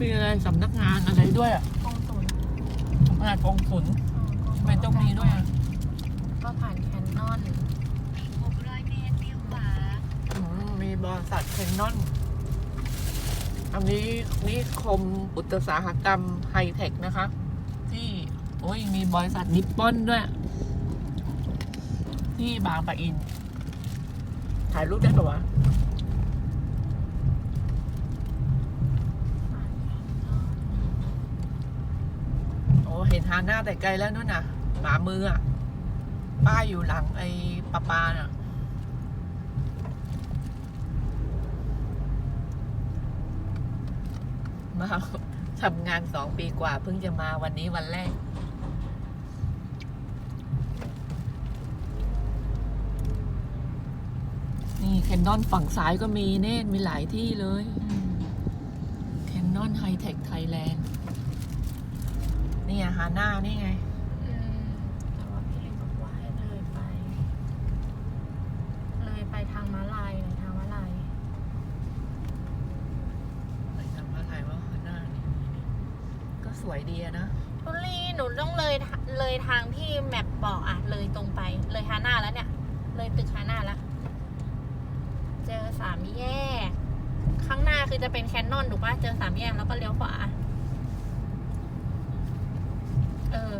ด้วยอะกองศูนย์ขนาดกองสุนอืมทำไมต้องมีด้วยอะก็ผ่านแคนนอน600เมตรเลี้ยวขวาอืมมีบริษัทเคนนอน อันนี้นี่คมอุตสาหกรรมไฮเทคนะคะ ที่ โอ้ยมีบริษัทนิปปอนด้วย ที่บางปะอิน ถ่ายรูปได้ปะวะ เห็นฮาน่าแต่ไกลแล้วนู่นน่ะ หมามืออะ ป้ายอยู่หลังไอ้ปะปาน่ะ มาทำงานสองปีกว่า เพิ่งจะมาวันนี้วันแรก นี่แคนนอนฝั่งซ้ายก็มีเนตมีหลายที่เลยแคนนอนไฮเทคไทยแลนด์ นี่ไงฮาน่านี่ไงอืมแต่ว่าพี่ลิงบอกว่าให้เลยไป เลยไปทางม้าลายหน่อยทางม้าลาย ไปทำอะไรวะฮาน่านี่ก็สวยดีอะนะทุลีหนูต้องเลยทะเลยทางที่แมปบอกอะ เลยตรงไป เลยฮาน่าแล้วเนี่ย เลยตึกฮาน่าแล้ว เจอสามแยก ข้างหน้าคือจะเป็นแคนนอนถูกปะเจอสามแยกแล้วก็เลี้ยวขวา เออ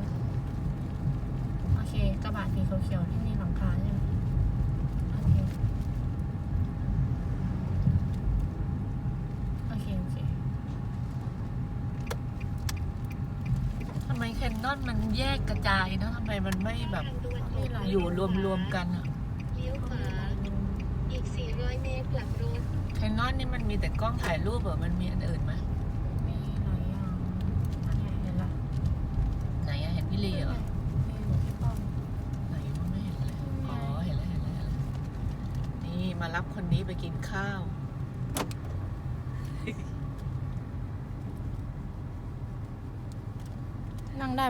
โอเค กระบะสี เขียวๆที่มีหลังคาใช่ไหมโอเค โอเค โอเคทำไมแคนนอนมันแยกกระจายเนอะทำไมมันไม่แบบทางด่วนมีหลายอยู่รวมๆกันอะเลี้ยวขวาอีก 400 เมตรกลับรถแคนนอนนี่มันมีแต่กล้องถ่ายรูปเหรอมันมีอันอื่นไหมมีหลายอย่างอันไหนเห็นละ ไหนอะเห็นพี่ลีเหรอ มีอยู่ที่ป้อม ไหนวะไม่เห็นเลย อ๋อ เห็นแล้วเห็นแล้วเห็นแล้วนี่ มารับคนนี้ไปกินข้าว นั่งได้